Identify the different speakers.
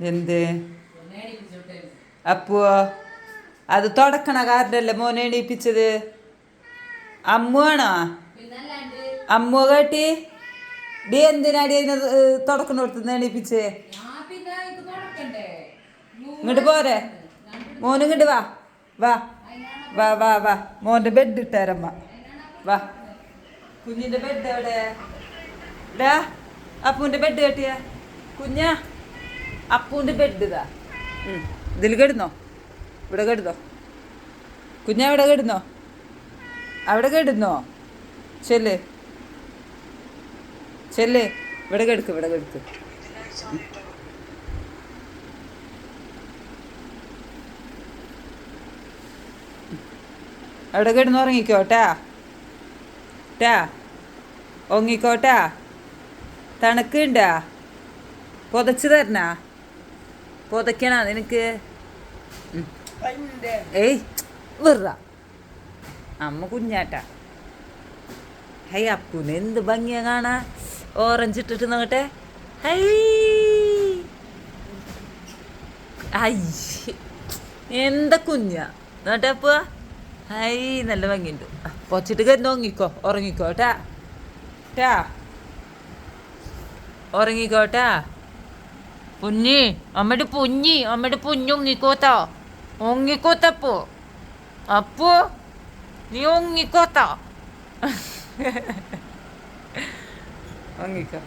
Speaker 1: എന്ത്? അപ്പോ അത് തുടക്കണ കാരനല്ലേ മോനെ എണീപ്പിച്ചത്? അമ്മുവാണോ അമ്മു കേട്ടി? ഡി എന്തിനാടി അതിനെ തുടക്കണ കൊടുത്ത് എണീപ്പിച്ച്? ഇങ്ങോട്ട് പോരെ. മോന് ഇങ്ങോട്ട് വാ. വാ. വാ വാ വാ. മോന്റെ ബെഡ് ഇട്ടേരമ്മ. വാ. കുഞ്ഞിന്റെ ബെഡ് എവിടെ? ഡാ ബെഡ് കെട്ടിയ? കുഞ്ഞാ. അപ്പൂന്റെ ബെഡ്. ഇതിൽ കെടുന്നോ? ഇവിടെ കെടുന്നോ? കുഞ്ഞാ അവിടെ കിടന്നോ? അവിടെ കെടുന്നോ? ചെല്ല്. ചെല്ല്. ഇവിടെ കെടുക്ക് ഇവിടെ കെടുക്ക്. അവിടെ കിടന്ന് ഉറങ്ങിക്കോട്ടാ. ടാ ഉറങ്ങിക്കോട്ടാ. തണുക്കുണ്ടാ. പുതച്ച് തരണാ. പുതയ്ക്കണ നിനക്ക്. ഏയ് വെറുത. അമ്മ കുഞ്ഞാട്ട. ഹൈ അപ്പുന് എന്ത് ഭംഗിയാ കാണാ? ഓറഞ്ച് ഇട്ടിട്ട് നോക്കട്ടെ. ഹൈ. ഹൈ. എന്താ കുഞ്ഞാ? നോട്ടെ അപ്പ ഹൈ നല്ല ഭംഗിയുണ്ട്. പൊച്ചിട്ട് കരുന്ന് ഉറങ്ങിക്കോ ഉറങ്ങിക്കോ ട്ടാ ട്ടാ ഉറങ്ങിക്കോട്ടാ പുഞ്ഞി അമ്മയുടെ പുഞ്ഞി അമ്മയുടെ പുഞ്ഞ് ഉങ്ങിക്കോത്ത ഉങ്ങിക്കോത്തപ്പോ അപ്പോ നീ ഉങ്ങിക്കോത്ത ഉങ്ങിക്കോ